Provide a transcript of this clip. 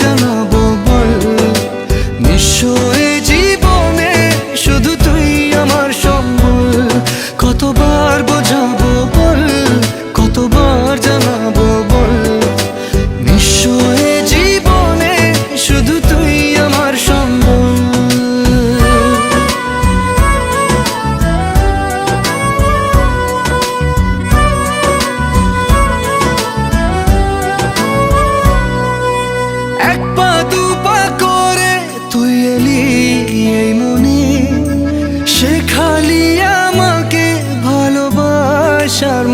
জানাবো আশার